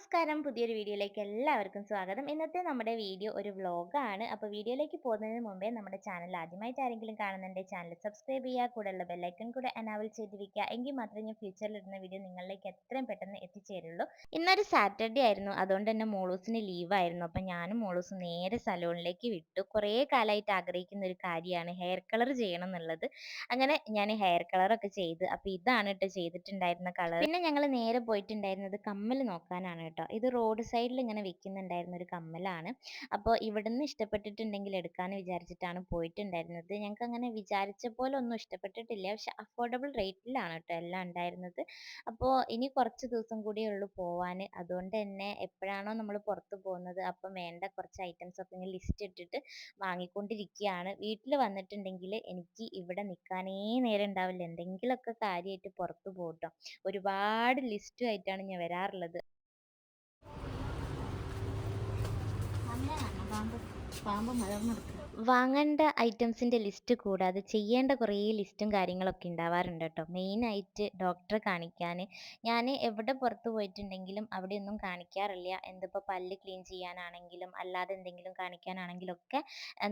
നമസ്കാരം. പുതിയൊരു വീഡിയോയിലേക്ക് എല്ലാവർക്കും സ്വാഗതം. ഇന്നത്തെ നമ്മുടെ വീഡിയോ ഒരു വ്ലോഗാണ്. അപ്പോൾ വീഡിയോയിലേക്ക് പോകുന്നതിന് മുമ്പേ നമ്മുടെ ചാനൽ ആദ്യമായിട്ട് ആരെങ്കിലും കാണുന്നുണ്ടെങ്കിൽ ചാനൽ സബ്സ്ക്രൈബ് ചെയ്യുക കൂടെയുള്ള ബെല്ലൈക്കൺ കൂടെ അനാവൽ ചെയ്ത് വെക്കുക. എങ്കിൽ മാത്രമേ ഞാൻ ഫ്യൂച്ചറിൽ ഇടുന്ന വീഡിയോ നിങ്ങളിലേക്ക് എത്രയും പെട്ടെന്ന് എത്തിച്ചേരുള്ളൂ. ഇന്നൊരു സാറ്റർഡേ ആയിരുന്നു. അതുകൊണ്ട് തന്നെ മോളൂസിന് ലീവായിരുന്നു അപ്പോൾ ഞാനും മോളൂസും നേരെ സലൂണിലേക്ക് വിട്ടു. കുറേ കാലമായിട്ട് ആഗ്രഹിക്കുന്ന ഒരു കാര്യമാണ് ഹെയർ കളർ ചെയ്യണം എന്നുള്ളത്. അങ്ങനെ ഞാൻ ഹെയർ കളറൊക്കെ ചെയ്ത്. അപ്പോൾ ഇതാണ് കേട്ടോ ചെയ്തിട്ടുണ്ടായിരുന്ന കളർ പിന്നെ ഞങ്ങൾ നേരെ പോയിട്ടുണ്ടായിരുന്നത് കമ്മൽ നോക്കാനാണ് കേട്ടോ. ഇത് റോഡ് സൈഡിൽ ഇങ്ങനെ വിൽക്കുന്നുണ്ടായിരുന്ന ഒരു കമ്മലാണ്. അപ്പോൾ ഇവിടുന്ന് ഇഷ്ടപ്പെട്ടിട്ടുണ്ടെങ്കിൽ എടുക്കാമെന്ന് വിചാരിച്ചിട്ടാണ് പോയിട്ടുണ്ടായിരുന്നത്. ഞങ്ങൾക്ക് അങ്ങനെ വിചാരിച്ച പോലെ ഒന്നും ഇഷ്ടപ്പെട്ടിട്ടില്ല. പക്ഷെ അഫോർഡബിൾ റേറ്റിലാണ് കേട്ടോ എല്ലാം ഉണ്ടായിരുന്നത്. അപ്പോൾ ഇനി കുറച്ച് ദിവസം കൂടിയേ ഉള്ളൂ പോവാൻ അതുകൊണ്ട് തന്നെ എപ്പോഴാണോ നമ്മൾ പുറത്ത് പോകുന്നത് അപ്പം വേണ്ട കുറച്ച് ഐറ്റംസ് ഒക്കെ ഇങ്ങനെ ലിസ്റ്റ് ഇട്ടിട്ട് വാങ്ങിക്കൊണ്ടിരിക്കുകയാണ്. വീട്ടിൽ വന്നിട്ടുണ്ടെങ്കിൽ എനിക്ക് ഇവിടെ നിൽക്കാനേ നേരം ഉണ്ടാവില്ല. എന്തെങ്കിലുമൊക്കെ കാര്യമായിട്ട് പുറത്ത് പോകട്ടോ. ഒരുപാട് ലിസ്റ്റുമായിട്ടാണ് ഞാൻ വരാറുള്ളത്. പാമ്പ് പാമ്പ് മലർന്നെടുക്കുക. വാങ്ങേണ്ട ഐറ്റംസിന്റെ ലിസ്റ്റ് കൂടാതെ ചെയ്യേണ്ട കുറേ ലിസ്റ്റും കാര്യങ്ങളൊക്കെ ഉണ്ടാവാറുണ്ട് കേട്ടോ മെയിനായിട്ട് ഡോക്ടറെ കാണിക്കാൻ ഞാൻ എവിടെ പുറത്ത് പോയിട്ടുണ്ടെങ്കിലും അവിടെ ഒന്നും കാണിക്കാറില്ല. എന്തിപ്പോൾ പല്ല് ക്ലീൻ ചെയ്യാനാണെങ്കിലും അല്ലാതെ എന്തെങ്കിലും കാണിക്കാനാണെങ്കിലും ഒക്കെ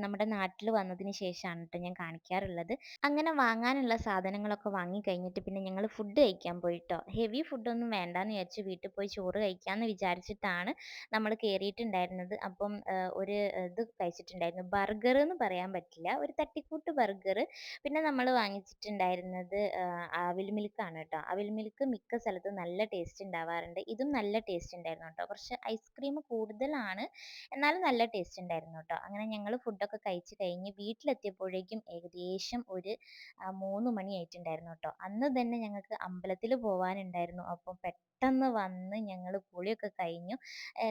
നമ്മുടെ നാട്ടിൽ വന്നതിന് ശേഷമാണ് കേട്ടോ ഞാൻ കാണിക്കാറുള്ളത്. അങ്ങനെ വാങ്ങാനുള്ള സാധനങ്ങളൊക്കെ വാങ്ങി കഴിഞ്ഞിട്ട് പിന്നെ ഞങ്ങൾ ഫുഡ് കഴിക്കാൻ പോയിട്ടോ ഹെവി ഫുഡൊന്നും വേണ്ടാന്ന് വിചാരിച്ച് വീട്ടിൽ പോയി ചോറ് കഴിക്കാമെന്ന് വിചാരിച്ചിട്ടാണ് നമ്മൾ കയറിയിട്ടുണ്ടായിരുന്നത് അപ്പം ഒരു ഇത് കഴിച്ചിട്ടുണ്ടായിരുന്നു. ബർഗർ എന്ന് പറയാൻ പറ്റില്ല. ഒരു തട്ടിക്കൂട്ട് ബർഗർ പിന്നെ നമ്മൾ വാങ്ങിച്ചിട്ടുണ്ടായിരുന്നത് അവിൽ ആണ് കേട്ടോ അവിൽ മിൽക്ക് മിക്ക സ്ഥലത്തും നല്ല ടേസ്റ്റ് ഉണ്ടാവാറുണ്ട് ഇതും നല്ല ടേസ്റ്റ് ഉണ്ടായിരുന്നു കേട്ടോ കുറച്ച് ഐസ്ക്രീം കൂടുതലാണ് എന്നാലും നല്ല ടേസ്റ്റ് ഉണ്ടായിരുന്നു കേട്ടോ അങ്ങനെ ഞങ്ങൾ ഫുഡൊക്കെ കഴിച്ച് കഴിഞ്ഞ് വീട്ടിലെത്തിയപ്പോഴേക്കും ഏകദേശം ഒരു മൂന്ന് മണി ആയിട്ടുണ്ടായിരുന്നു കേട്ടോ അന്ന് തന്നെ ഞങ്ങൾക്ക് അമ്പലത്തിൽ പോകാനുണ്ടായിരുന്നു അപ്പം പെട്ടെന്ന് വന്ന് ഞങ്ങൾ കുളിയൊക്കെ കഴിഞ്ഞു.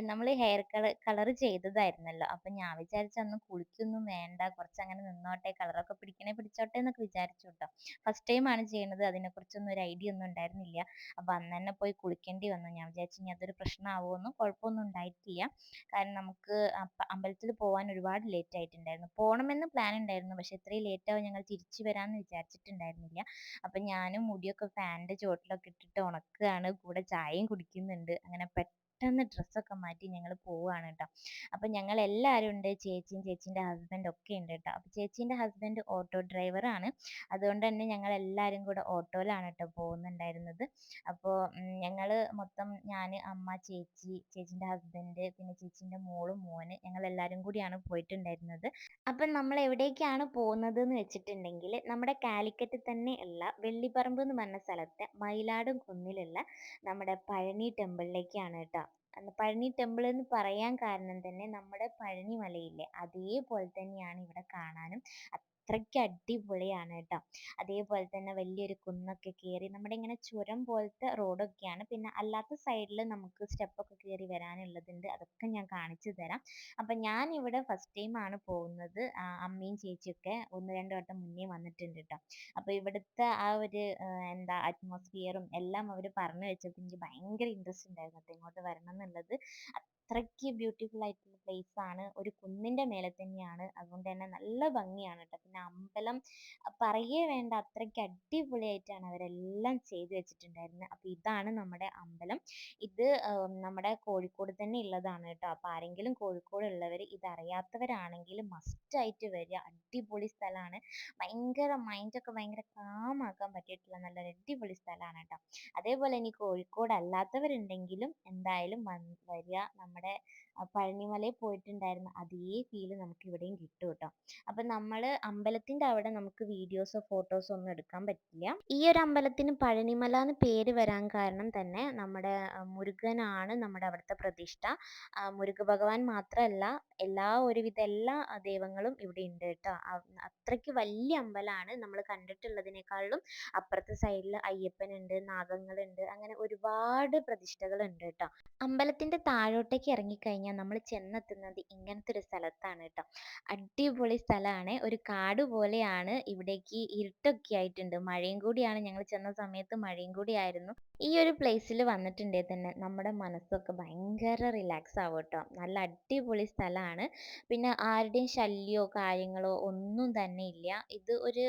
നമ്മൾ ഹെയർ കളർ കളർ ചെയ്തതായിരുന്നല്ലോ. അപ്പം ഞാൻ വിചാരിച്ചു അന്ന് കുളിക്കൊന്നും വേണ്ട കുറച്ച് അങ്ങനെ നിന്നോട്ടെ കളറൊക്കെ പിടിക്കണേ പിടിച്ചോട്ടെ എന്നൊക്കെ വിചാരിച്ചു കേട്ടോ ഫസ്റ്റ് ടൈം ആണ് ചെയ്യണത് അതിനെക്കുറിച്ചൊന്നും ഒരു ഐഡിയ ഒന്നും ഉണ്ടായിരുന്നില്ല. അപ്പം അന്ന് തന്നെ പോയി കുളിക്കേണ്ടി വന്നു. ഞാൻ വിചാരിച്ചു ഇനി അതൊരു പ്രശ്നമാവുമെന്നും കുഴപ്പമൊന്നും ഉണ്ടായിട്ടില്ല. കാരണം നമുക്ക് അമ്പലത്തിൽ പോകാൻ ഒരുപാട് ലേറ്റ് ആയിട്ടുണ്ടായിരുന്നു. പോകണമെന്ന് പ്ലാൻ ഉണ്ടായിരുന്നു. പക്ഷെ ഇത്രയും ലേറ്റ് ആവും ഞങ്ങൾ തിരിച്ചു വരാമെന്ന് വിചാരിച്ചിട്ടുണ്ടായിരുന്നില്ല. അപ്പം ഞാനും മുടിയൊക്കെ ഫാനിന്റെ ചോട്ടിലൊക്കെ ഇട്ടിട്ട് ഉണക്കുകയാണ് കൂടെ ചായയും കുടിക്കുന്നുണ്ട്. അങ്ങനെ പെട്ടെന്ന് ഡ്രസ്സൊക്കെ മാറ്റി ഞങ്ങൾ പോവുകയാണ് കേട്ടോ അപ്പം ഞങ്ങൾ എല്ലാവരും ഉണ്ട് ചേച്ചിയും ചേച്ചീന്റെ ഹസ്ബൻഡ് ഒക്കെ ഉണ്ട് കേട്ടോ അപ്പം ചേച്ചീന്റെ ഹസ്ബൻഡ് ഓട്ടോ ഡ്രൈവറാണ് അതുകൊണ്ട് തന്നെ ഞങ്ങൾ എല്ലാവരും കൂടെ ഓട്ടോയിലാണ് കേട്ടോ പോകുന്നുണ്ടായിരുന്നത്. അപ്പോൾ ഞങ്ങൾ മൊത്തം ഞാൻ അമ്മ ചേച്ചി ചേച്ചീന്റെ ഹസ്ബൻഡ് പിന്നെ ചേച്ചീന്റെ മോളും മോന് ഞങ്ങൾ എല്ലാവരും കൂടിയാണ് പോയിട്ടുണ്ടായിരുന്നത്. അപ്പം നമ്മൾ എവിടേക്കാണ് പോകുന്നത് എന്ന് വെച്ചിട്ടുണ്ടെങ്കിൽ നമ്മുടെ കാലിക്കറ്റ് തന്നെ ഉള്ള വെള്ളിപ്പറമ്പ് എന്ന് പറഞ്ഞ സ്ഥലത്തെ മയിലാടും കുന്നിലുള്ള നമ്മുടെ പഴനി ടെമ്പിളിലേക്കാണ് കേട്ടോ പഴനി ടെമ്പിൾ എന്ന് പറയാൻ കാരണം തന്നെ നമ്മുടെ പഴനി മലയില്ലേ അതേപോലെ തന്നെയാണ് ഇവിടെ കാണാനും. അത്രയ്ക്ക് അടിപൊളിയാണ് കേട്ടോ. അതേപോലെ തന്നെ വലിയൊരു കുന്നൊക്കെ കയറി നമ്മുടെ ഇങ്ങനെ ചുരം പോലത്തെ റോഡൊക്കെയാണ്. പിന്നെ അല്ലാത്ത സൈഡിൽ നമുക്ക് സ്റ്റെപ്പൊക്കെ കയറി വരാനുള്ളതുണ്ട്. അതൊക്കെ ഞാൻ കാണിച്ചു തരാം. അപ്പം ഞാൻ ഇവിടെ ഫസ്റ്റ് ടൈം ആണ് പോകുന്നത് അമ്മയും ചേച്ചിയൊക്കെ ഒന്ന് രണ്ട് വട്ടം മുന്നേ വന്നിട്ടുണ്ട് കേട്ടോ. അപ്പോൾ ഇവിടുത്തെ ആ ഒരു എന്താ അറ്റ്മോസ്ഫിയറും എല്ലാം അവർ പറഞ്ഞു വെച്ചപ്പോൾ എനിക്ക് ഭയങ്കര ഇൻട്രസ്റ്റ് ഉണ്ടായിരുന്നു കേട്ടോ ഇങ്ങോട്ട് വരണം എന്നുള്ളത്. അത്രയ്ക്ക് ബ്യൂട്ടിഫുൾ ആയിട്ടുള്ള പ്ലേസ് ആണ്. ഒരു കുന്നിന്റെ മേലെ തന്നെയാണ്. അതുകൊണ്ട് തന്നെ നല്ല ഭംഗിയാണ് കേട്ടോ പിന്നെ അമ്പലം പറയേ വേണ്ട അത്രയ്ക്ക് അടിപൊളിയായിട്ടാണ് അവരെല്ലാം ചെയ്തു വെച്ചിട്ടുണ്ടായിരുന്നത് അപ്പോൾ ഇതാണ് നമ്മുടെ അമ്പലം. ഇത് നമ്മുടെ കോഴിക്കോട് തന്നെ ഉള്ളതാണ് കേട്ടോ അപ്പോൾ ആരെങ്കിലും കോഴിക്കോട് ഉള്ളവർ ഇതറിയാത്തവരാണെങ്കിൽ അറിയാത്തവരാണെങ്കിൽ മസ്റ്റ് ആയിട്ട് വരിക. അടിപൊളി സ്ഥലമാണ് ഭയങ്കര മൈൻഡൊക്കെ ഭയങ്കര കാം ആക്കാൻ പറ്റിയിട്ടുള്ള നല്ല അടിപൊളി സ്ഥലമാണ് കേട്ടോ അതേപോലെ ഇനി കോഴിക്കോട് അല്ലാത്തവരുണ്ടെങ്കിലും എന്തായാലും വരിക. വരിക നമ്മുടെ ആ പഴനിമലയിൽ പോയിട്ടുണ്ടായിരുന്ന അതേ ഫീൽ നമുക്ക് ഇവിടെയും കിട്ടും കേട്ടോ അപ്പം നമ്മൾ അമ്പലത്തിന്റെ അവിടെ നമുക്ക് വീഡിയോസോ ഫോട്ടോസോ ഒന്നും എടുക്കാൻ പറ്റില്ല. ഈ ഒരു അമ്പലത്തിന് പഴനിമല എന്ന് പേര് വരാൻ കാരണം തന്നെ നമ്മുടെ മുരുകനാണ് നമ്മുടെ അവിടുത്തെ പ്രതിഷ്ഠ. മുരുക ഭഗവാൻ മാത്രമല്ല എല്ലാ ഒരുവിധ എല്ലാ ദൈവങ്ങളും ഇവിടെ ഉണ്ട് കേട്ടോ അത്രയ്ക്ക് വലിയ അമ്പലമാണ്. നമ്മൾ കണ്ടിട്ടുള്ളതിനേക്കാളും അപ്പുറത്തെ സൈഡിൽ അയ്യപ്പനുണ്ട് നാഗങ്ങളുണ്ട് അങ്ങനെ ഒരുപാട് പ്രതിഷ്ഠകളുണ്ട് കേട്ടോ അമ്പലത്തിന്റെ താഴോട്ടേക്ക് ഇറങ്ങിക്കഴിഞ്ഞാൽ നമ്മൾ ചെന്നെത്തുന്നത് ഇങ്ങനത്തെ ഒരു സ്ഥലത്താണ് കേട്ടോ അടിപൊളി സ്ഥലമാണ് ഒരു കാട് പോലെയാണ് ഇവിടേക്ക് ഇരുട്ടൊക്കെ ആയിട്ടുണ്ട്. മഴയും കൂടിയാണ് ഞങ്ങൾ ചെന്ന സമയത്ത് മഴയും കൂടി ആയിരുന്നു. ഈ ഒരു പ്ലേസിൽ വന്നിട്ടുണ്ടേ തന്നെ നമ്മുടെ മനസ്സൊക്കെ ഭയങ്കര റിലാക്സ് ആവും കേട്ടോ നല്ല അടിപൊളി സ്ഥലമാണ് പിന്നെ ആരുടെയും ശല്യമോ കാര്യങ്ങളോ ഒന്നും തന്നെ ഇല്ല. ഇത് ഒരു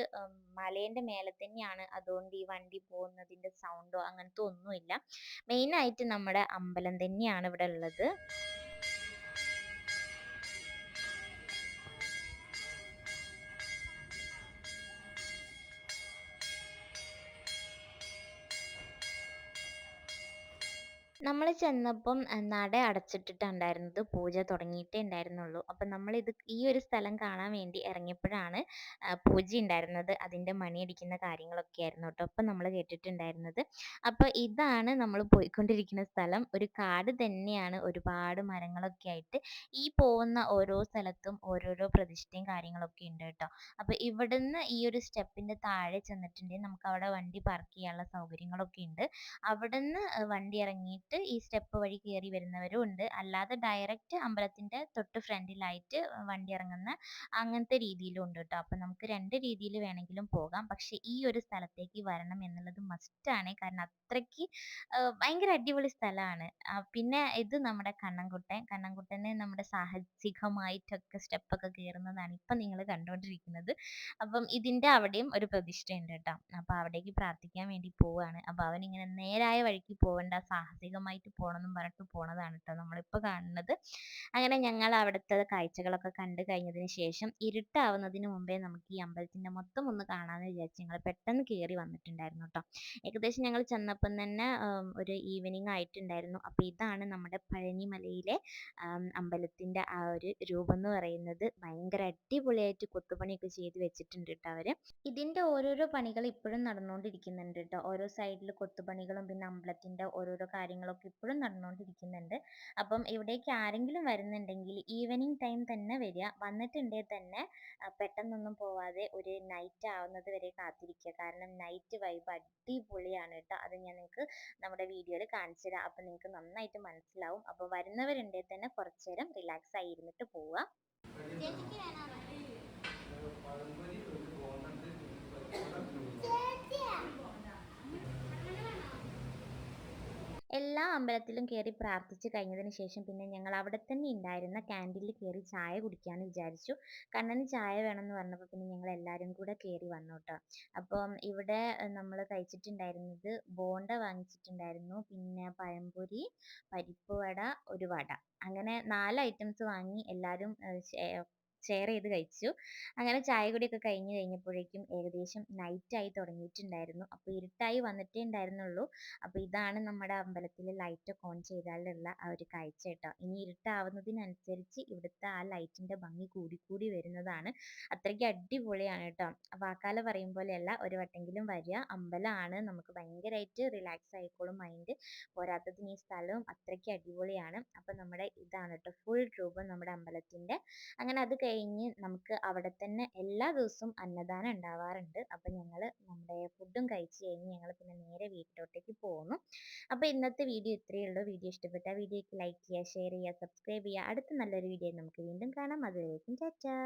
മലേന്റെ മേലെ തന്നെയാണ്. അതുകൊണ്ട് ഈ വണ്ടി പോകുന്നതിന്റെ സൗണ്ടോ അങ്ങനത്തെ ഒന്നുമില്ല. മെയിനായിട്ട് നമ്മുടെ അമ്പലം തന്നെയാണ് ഇവിടെ ഉള്ളത്. നമ്മൾ ചെന്നപ്പം നട അടച്ചിട്ടിട്ടുണ്ടായിരുന്നത് പൂജ തുടങ്ങിയിട്ടേ ഉണ്ടായിരുന്നുള്ളൂ. അപ്പം നമ്മൾ ഇത് ഈ ഒരു സ്ഥലം കാണാൻ വേണ്ടി ഇറങ്ങിയപ്പോഴാണ് പൂജ ഉണ്ടായിരുന്നത്. അതിന്റെ മണിയടിക്കുന്ന കാര്യങ്ങളൊക്കെ ആയിരുന്നു കേട്ടോ അപ്പം നമ്മൾ കേട്ടിട്ടുണ്ടായിരുന്നത്. അപ്പോൾ ഇതാണ് നമ്മൾ പോയിക്കൊണ്ടിരിക്കുന്ന സ്ഥലം. ഒരു കാട് തന്നെയാണ്. ഒരുപാട് മരങ്ങളൊക്കെ ആയിട്ട് ഈ പോകുന്ന ഓരോ സ്ഥലത്തും ഓരോരോ പ്രതിഷ്ഠയും കാര്യങ്ങളൊക്കെ ഉണ്ട് കേട്ടോ അപ്പോൾ ഇവിടുന്ന് ഈ ഒരു സ്റ്റെപ്പിന്റെ താഴെ ചെന്നിട്ടുണ്ടെങ്കിൽ നമുക്ക് അവിടെ വണ്ടി പാർക്ക് ചെയ്യാനുള്ള സൗകര്യങ്ങളൊക്കെ ഉണ്ട്. അവിടുന്ന് വണ്ടി ഇറങ്ങിയിട്ട് ഈ സ്റ്റെപ്പ് വഴി കയറി വരുന്നവരും ഉണ്ട്. അല്ലാതെ ഡയറക്റ്റ് അമ്പലത്തിന്റെ തൊട്ട് ഫ്രണ്ടിലായിട്ട് വണ്ടി ഇറങ്ങുന്ന അങ്ങനത്തെ രീതിയിലും ഉണ്ട് കേട്ടോ. അപ്പം നമുക്ക് രണ്ട് രീതിയിൽ വേണമെങ്കിലും പോകാം. പക്ഷെ ഈ ഒരു സ്ഥലത്തേക്ക് വരണം എന്നുള്ളത് ആണ്. കാരണം അത്രയ്ക്ക് ഭയങ്കര അടിപൊളി സ്ഥലമാണ്. പിന്നെ ഇത് നമ്മുടെ കണ്ണൻകുട്ടൻ കണ്ണൻകുട്ടന് നമ്മുടെ സാഹസികമായിട്ടൊക്കെ ഒക്കെ കയറുന്നതാണ് ഇപ്പം നിങ്ങൾ കണ്ടുകൊണ്ടിരിക്കുന്നത്. അപ്പം ഇതിന്റെ അവിടെയും ഒരു പ്രതിഷ്ഠയുണ്ട് കേട്ടോ. അപ്പം അവിടേക്ക് പ്രാർത്ഥിക്കാൻ വേണ്ടി പോവാണ്. അപ്പം അവൻ ഇങ്ങനെ നേരായ വഴിക്ക് പോവണ്ട സാഹസികമായിട്ട് പോകണം എന്നും പറഞ്ഞിട്ട് പോണതാണ് കേട്ടോ നമ്മളിപ്പോൾ കാണുന്നത്. അങ്ങനെ ഞങ്ങൾ അവിടുത്തെ കാഴ്ചകളൊക്കെ കണ്ടു കഴിഞ്ഞതിന് ശേഷം ഇരുട്ടാവുന്നതിന് മുമ്പേ നമുക്ക് ഈ അമ്പലത്തിന്റെ മൊത്തം ഒന്ന് കാണാമെന്ന് വിചാരിച്ച് ഞങ്ങൾ പെട്ടെന്ന് കയറി വന്നിട്ടുണ്ടായിരുന്നു കേട്ടോ ഏകദേശം ഞങ്ങൾ ചെന്നപ്പം തന്നെ ഒരു ഈവനിങ് ആയിട്ടുണ്ടായിരുന്നു. അപ്പോൾ ഇതാണ് നമ്മുടെ പഴനിമലയിലെ അമ്പലത്തിന്റെ ആ ഒരു രൂപം എന്ന് പറയുന്നത്. ഭയങ്കര അടിപൊളിയായിട്ട് കൊത്തുപണിയൊക്കെ ചെയ്ത് വെച്ചിട്ടുണ്ട് കേട്ടോ അവർ ഇതിന്റെ ഓരോരോ പണികൾ ഇപ്പോഴും നടന്നുകൊണ്ടിരിക്കുന്നുണ്ട് കേട്ടോ ഓരോ സൈഡിൽ കൊത്തുപണികളും പിന്നെ അമ്പലത്തിന്റെ ഓരോരോ കാര്യങ്ങളൊക്കെ ഇപ്പോഴും നടന്നുകൊണ്ടിരിക്കുന്നുണ്ട് അപ്പം ഇവിടേക്ക് ആരെങ്കിലും വരുന്നുണ്ടെങ്കിൽ ഈവനിങ് ടൈം തന്നെ വരിക. വന്നിട്ടുണ്ടെങ്കിൽ തന്നെ പെട്ടെന്നൊന്നും പോവാതെ ഒരു നൈറ്റ് ആവുന്നത് വരെ കാത്തിരിക്കുക. കാരണം നൈറ്റ് വൈബ് അടിപൊളിയാണ് കേട്ടോ. അത് ഞാൻ നിങ്ങൾക്ക് നമ്മുടെ വീഡിയോയിൽ കാണിച്ചു തരാം. അപ്പം നിങ്ങൾക്ക് നന്നായിട്ട് മനസ്സിലാവും. അപ്പോൾ വരുന്നവരുണ്ടെങ്കിൽ തന്നെ കുറച്ച് നേരം റിലാക്സ് ആയി ഇരുന്നിട്ട് പോവുക എല്ലാ അമ്പലത്തിലും കയറി പ്രാർത്ഥിച്ച് കഴിഞ്ഞതിന് ശേഷം പിന്നെ ഞങ്ങൾ അവിടെ തന്നെ ഉണ്ടായിരുന്ന ക്യാന്റീനിൽ കയറി ചായ കുടിക്കാമെന്ന് വിചാരിച്ചു. കണ്ണന് ചായ വേണമെന്ന് പറഞ്ഞപ്പോൾ പിന്നെ ഞങ്ങൾ എല്ലാവരും കൂടെ കയറി വന്നു കേട്ടോ അപ്പം ഇവിടെ നമ്മൾ കഴിച്ചിട്ടുണ്ടായിരുന്നത് ബോണ്ട വാങ്ങിച്ചിട്ടുണ്ടായിരുന്നു. പിന്നെ പഴംപൊരി പരിപ്പ് വട ഒരു വട. അങ്ങനെ നാല് ഐറ്റംസ് വാങ്ങി എല്ലാവരും ഷെയർ ചെയ്ത് കഴിച്ചു. അങ്ങനെ ചായ കുടിയൊക്കെ കഴിഞ്ഞ് കഴിഞ്ഞപ്പോഴേക്കും ഏകദേശം ആയി തുടങ്ങിയിട്ടുണ്ടായിരുന്നു. അപ്പോൾ ഇരുട്ടായി വന്നിട്ടേ ഉണ്ടായിരുന്നുള്ളൂ. അപ്പോൾ ഇതാണ് നമ്മുടെ അമ്പലത്തിലെ ലൈറ്റ് ഓൺ ചെയ്താലുള്ള ആ ഒരു കാഴ്ച കേട്ടോ. ഇനി ഇരുട്ടാവുന്നതിനനുസരിച്ച് ഇവിടുത്തെ ആ ലൈറ്റിന്റെ ഭംഗി കൂടി കൂടി വരുന്നതാണ്. അത്രയ്ക്ക് അടിപൊളിയാണ് കേട്ടോ. വാക്കാല പറയും പോലെയല്ല ഒരു വട്ടെങ്കിലും വരിക. അമ്പലമാണ് നമുക്ക് ഭയങ്കരമായിട്ട് റിലാക്സ് ആയിക്കോളും മൈൻഡ് പോരാത്തതിന് ഈ സ്ഥലവും അത്രയ്ക്ക് അടിപൊളിയാണ്. അപ്പോൾ നമ്മുടെ ഇതാണ് കേട്ടോ ഫുൾ രൂപം നമ്മുടെ അമ്പലത്തിന്റെ അങ്ങനെ അത് കഴിഞ്ഞ് നമുക്ക് അവിടെ തന്നെ എല്ലാ ദിവസവും അന്നദാനം ഉണ്ടാവാറുണ്ട്. അപ്പോൾ ഞങ്ങൾ നമ്മുടെ ഫുഡും കഴിച്ച് കഴിഞ്ഞ് ഞങ്ങൾ പിന്നെ നേരെ വീട്ടിലോട്ടേക്ക് പോന്നു. അപ്പോൾ ഇന്നത്തെ വീഡിയോ ഇത്രയേ ഉള്ളൂ. വീഡിയോ ഇഷ്ടപ്പെട്ട വീഡിയോക്ക് ലൈക്ക് ചെയ്യുക ഷെയർ ചെയ്യുക സബ്സ്ക്രൈബ് ചെയ്യുക. അടുത്ത നല്ലൊരു വീഡിയോ നമുക്ക് വീണ്ടും കാണാം. അതുവരേക്കും ടാറ്റാ.